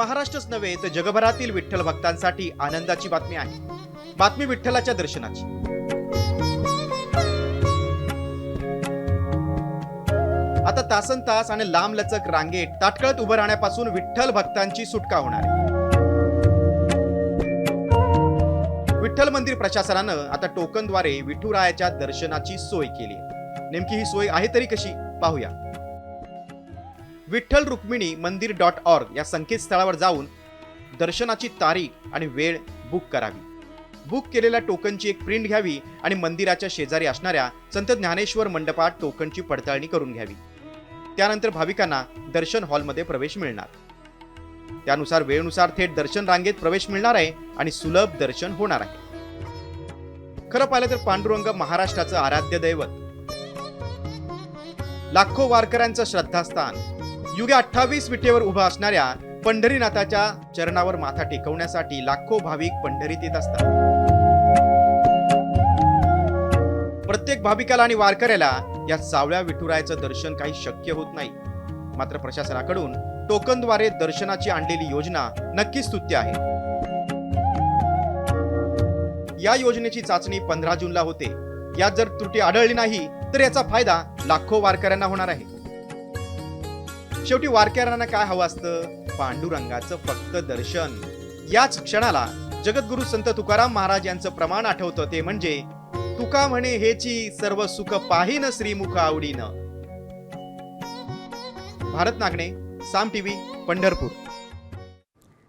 महाराष्ट्रच नव्हे तर जगभरातील विठ्ठल भक्तांसाठी आनंदाची बातमी आहे. बातमी विठ्ठलाच्या दर्शनाची. आता तासन तास आणि लांब लचक रांगेत ताटकळत उभं राहण्यापासून विठ्ठल भक्तांची सुटका होणार आहे. विठ्ठल मंदिर प्रशासनानं आता टोकनद्वारे विठुरायाच्या दर्शनाची सोय केली नेमकी ही सोय आहे तरी कशी? पाहूया. विठ्ठल रुक्मिणी मंदिर डॉट ऑर्ग या संकेतस्थळावर जाऊन दर्शनाची तारीख आणि वेळ बुक करावी. बुक केलेल्या टोकनची एक प्रिंट घ्यावी आणि मंदिराच्या शेजारी असणाऱ्या संत ज्ञानेश्वर मंडपात टोकनची पडताळणी करून घ्यावी. त्यानंतर भाविकांना दर्शन हॉलमध्ये प्रवेश मिळणार. त्यानुसार वेळेनुसार थेट दर्शन रांगेत प्रवेश मिळणार आहे आणि सुलभ दर्शन होणार आहे. खरं पाहिलं तर पांडुरंग महाराष्ट्राचं आराध्य दैवत. लाखो वारकऱ्यांचं श्रद्धास्थान युगे अठ्ठावीस विटेवर उभा असणाऱ्या पंढरीनाथाच्या चरणावर माथा टेकवण्यासाठी लाखो भाविक पंढरीत येत असतात. प्रत्येक भाविकाला आणि वारकऱ्याला या सावळ्या विठुरायाचं दर्शन काही शक्य होत नाही. मात्र प्रशासनाकडून टोकनद्वारे दर्शनाची आणलेली योजना नक्कीच स्तुत्य आहे. या योजनेची चाचणी पंधरा जूनला होते. यात जर त्रुटी आढळली नाही तर याचा फायदा लाखो वारकऱ्यांना होणार आहे. शेवटी वारकऱ्यांना काय हवं असतं? पांडुरंगाचं फक्त दर्शन. याच क्षणाला जगद्गुरु संत तुकाराम महाराज यांचं प्रमाण आठवतं ते म्हणजे तुका म्हणे हेची सर्व सुख पाहिन श्रीमुख आवडीनं भारत नागणे साम टीव्ही पंढरपूर.